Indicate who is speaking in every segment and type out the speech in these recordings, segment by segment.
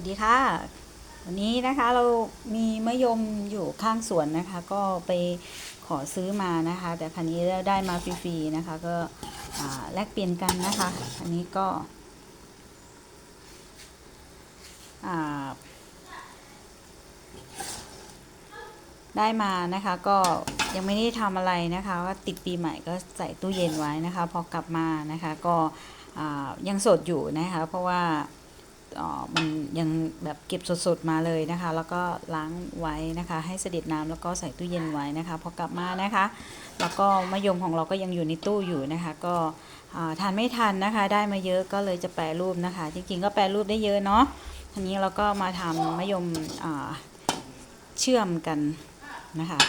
Speaker 1: วัสดีค่ะ วันนี้นะคะเรามีมะยมอยู่ข้างสวนนะคะ ก็ไปขอซื้อมานะคะ แต่คันนี้ได้มาฟรีๆนะคะ ก็แลกเปลี่ยนกันนะคะอันนี้ก็ได้มานะคะก็ยังไม่ได้ทำอะไรนะคะว่าติดปีใหม่ก็ใส่ตู้เย็นไว้นะคะ พอกลับมานะคะ ก็ยังสดอยู่นะคะ เพราะว่า มันยังแบบเก็บสดๆมาเลยนะคะ แล้วก็ล้างไว้นะคะ ให้เสด็จน้ำแล้วก็ใส่ตู้เย็นไว้นะคะพอกลับมานะคะ แล้วก็มะยมของเราก็ยังอยู่ในตู้อยู่นะคะ ก็อ่าทานไม่ทันนะคะ ได้มาเยอะก็เลยจะแปรรูปนะคะ จริงๆ ก็แปรรูปได้เยอะเนาะทีนี้เราก็มาทำมะยมอ่าเชื่อมกันนะคะ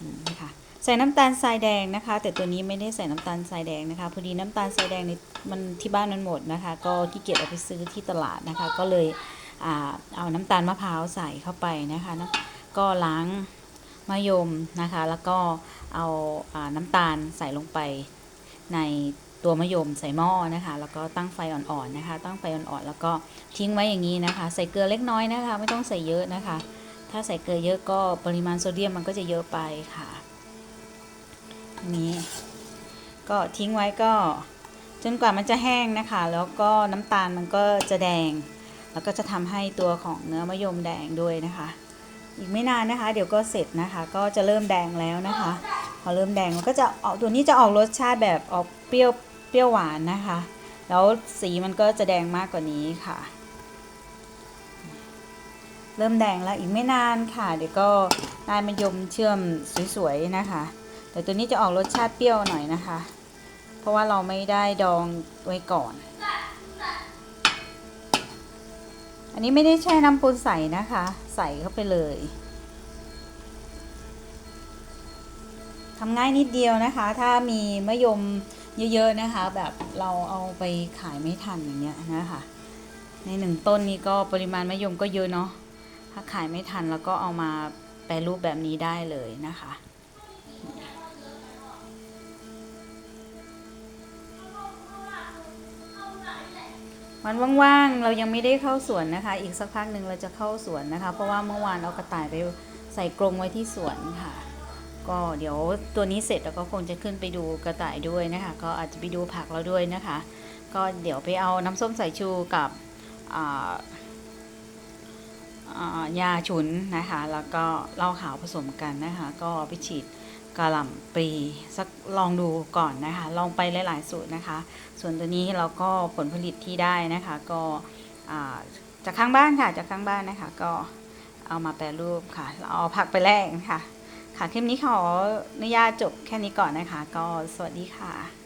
Speaker 1: อืมนะคะ ใส่น้ำตาลทรายแดงนะคะ แต่ตัวนี้ไม่ได้ใส่น้ำตาลทรายแดงนะคะ พอดีน้ำตาลทรายแดงในมันที่บ้านมันหมดนะคะ ก็ขี้เกียจเอาไปซื้อที่ตลาดนะคะ ก็เลยอเอาน้ำตาลมะพร้าวใส่เข้าไปนะคะนะก็ล้างมะยมนะคะ แล้วก็เอาอาน้ำตาลใส่ลงไปในตัวมะยมใส่หม้อนะคะ แล้วก็ตั้งไฟอ่อนๆนะคะ ตั้งไฟอ่อนๆแล้วก็ทิ้งไว้อย่างนี้นะคะ ใส่เกลือเล็กน้อยนะคะ ไม่ต้องใส่เยอะนะคะ ถ้าใส่เกลือเยอะก็ปริมาณโซเดียมมันก็จะเยอะไปค่ะ นี้ก็ทิ้งไว้ก็จนกว่ามันจะแห้งนะคะ แล้วก็น้ำตาลมันก็จะแดง แล้วก็จะทำให้ตัวของเนื้อมะยมแดงด้วยนะคะ อีกไม่นานนะคะ เดี๋ยวก็เสร็จนะคะ ก็จะเริ่มแดงแล้วนะคะ พอเริ่มแดงมันก็จะออกตัวนี้จะออกรสชาติแบบออกเปรี้ยวเปรี้ยวหวานนะคะ แล้วสีมันก็จะแดงมากกว่านี้ค่ะ เริ่มแดงแล้วอีกไม่นานค่ะ เดี๋ยวก็ได้มะยมเชื่อมสวยๆนะคะ แต่ตัวนี้จะออกรสชาติเปรี้ยวหน่อยนะคะ เพราะว่าเราไม่ได้ดองไว้ก่อน อันนี้ไม่ได้แช่น้ำปูนใสนะคะ ใส่เข้าไปเลยทำง่ายนิดเดียวนะคะ ถ้ามีมะยมเยอะ ๆ นะคะ แบบเราเอาไปขายไม่ทันอย่างเงี้ยนะคะ ในหนึ่งต้นนี้ก็ปริมาณมะยมก็เยอะเนาะถ้าขายไม่ทันแล้วก็เอามาแปรรูปแบบนี้ได้เลยนะคะ วันว่างๆ เรายังไม่ได้เข้าสวนนะคะ อีกสักพักหนึ่งเราจะเข้าสวนนะคะ เพราะว่าเมื่อวานเอากระต่ายไปใส่กรงไว้ที่สวนค่ะ ก็เดี๋ยวตัวนี้เสร็จแล้วก็คงจะขึ้นไปดูกระต่ายด้วยนะคะ ก็อาจจะไปดูผักเราด้วยนะคะ ก็เดี๋ยวไปเอาน้ำส้มสายชูกับยาฉุนนะคะ แล้วก็เหล้าขาวผสมกันนะคะ ก็ไปฉีด กะหล่ำปลีสักลองดูก่อนนะคะ ลองไปหลาย ๆ สูตรนะคะ ส่วนตัวนี้เราก็ผลผลิตที่ได้นะคะ ก็จากข้างบ้านค่ะจากข้างบ้านนะคะ ก็เอามาแปรรูปค่ะเราเอาผักไปแลกค่ะ ค่ะคลิปนี้ขออนุญาตจบแค่นี้ก่อนนะคะ ก็สวัสดีค่ะ